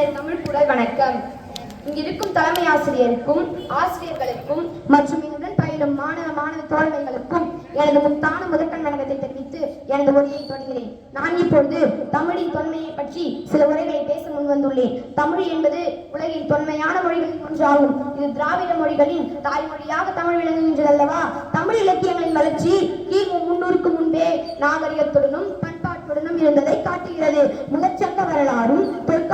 எனது தமிழ் கூட வணக்கம். இங்கிருக்கும் தலைமை ஆசிரியருக்கும் ஆசிரியர்களுக்கும் மற்றும் என்னுடன் பயிலும் மாணவ மாணவ தோழமைகளுக்கும் எனது முத்தான முதற்கண் வணக்கத்தை தெரிவித்து எனது உரையை தொடர்கிறேன். நான் இப்பொழுது தமிழின் தொன்மையை பற்றி சில உரைகளை பேச முன்வந்துள்ளேன். தமிழ் என்பது உலகின் தொன்மையான மொழிகளில் ஒன்றாகும். இது திராவிட மொழிகளின் தாய்மொழியாக தமிழ் விளங்குகின்றது அல்லவா தமிழ் இலக்கியங்களின் வளர்ச்சி கிமு முன்னூறுக்கு முன்பே நாகரிகத்துடனும் பண்பாட்டுடனும் இருந்ததை காட்டுகிறது. முதற்சங்க வரலாறும்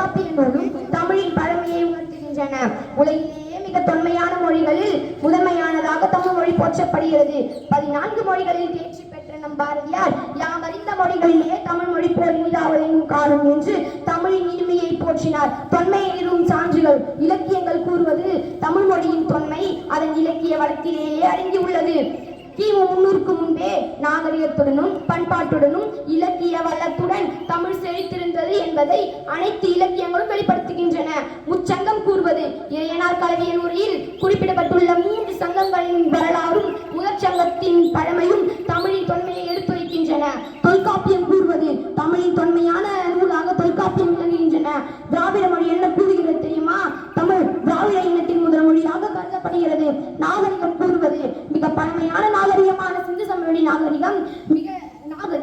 தொல்காப்பிய நூலும் தமிழின் பழமையை உணர்த்துகின்றன. உலகிலேயே மிக தொன்மையான மொழிகளில் முதன்மையானதாக தமிழ் மொழி போற்றப்படுகிறது. பதினான்கு மொழிகளில் தேர்ச்சி பெற்ற நம் பாரதியார் யாம் அறிந்த மொழிகளிலே தமிழ் மொழி போர் மீதாவதையும் காணும் என்று தமிழின் இனிமையை போற்றினார். தொன்மையை நிறுவும் சான்றுகள். இலக்கியங்கள் கூறுவது தமிழ் மொழியின் தொன்மை. அதன் இலக்கிய வளத்திலேயே அடங்கியுள்ளது. கிமு முன்னூறுக்கு முன்பே நாகரிகத்துடனும் பண்பாட்டுடனும் இலக்கிய வல்லத்துடன் தமிழ் செழித்திருந்தது என்பதை அனைத்து இலக்கியங்களும் வெளிப்படுத்துகின்றன. முச்சங்கம் கூறுவது இறையனார் கல்வியல் உரையில் குறிப்பிடப்பட்டுள்ள மூன்று சங்கங்களின் வரலாறும் முதற் சங்கத்தின் பழமையும் தமிழின் தொன்மையை எடுத்து வைக்கின்றன தொல்காப்பியம் கூறுவது தமிழின் தொன்மையான நூலாக தொல்காப்பியம் விளங்குகின்றன. திராவிட மொழி என்ன கூறுகிறது தெரியுமா? தமிழ் திராவிட இனத்தின் முதல் மொழியாக கருதப்படுகிறது. நாகரிகம் கூறுவது மிக பழமையான நாகரிகமான சிந்து சமவெளி நாகரிகம் மிக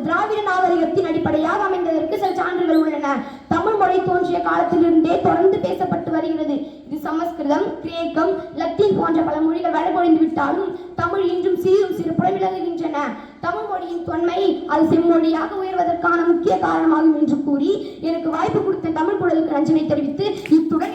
திராவிட நாகரிகத்தின் அடிப்படையாக அமைந்ததற்கு சில சான்றுகள் உள்ளன. தமிழ் மொழி தோன்றிய காலத்திலிருந்தே தொடர்ந்து பேசப்பட்டு வருகிறது. இது சமஸ்கிருதம் கிரேக்கம் லத்தீன் போன்ற பல மொழிகள் வழங்கொழிந்து விட்டாலும் தமிழ் இன்றும் சீரும் சிறப்புடன் விளங்குகின்றன தமிழ் மொழியின் தொன்மை அது செம்மொழியாக உயர்வதற்கான முக்கிய காரணமாகும் என்று கூறி எனக்கு வாய்ப்பு கொடுத்த தமிழ் குழலுக்கு நன்றினை தெரிவித்து இத்துடன்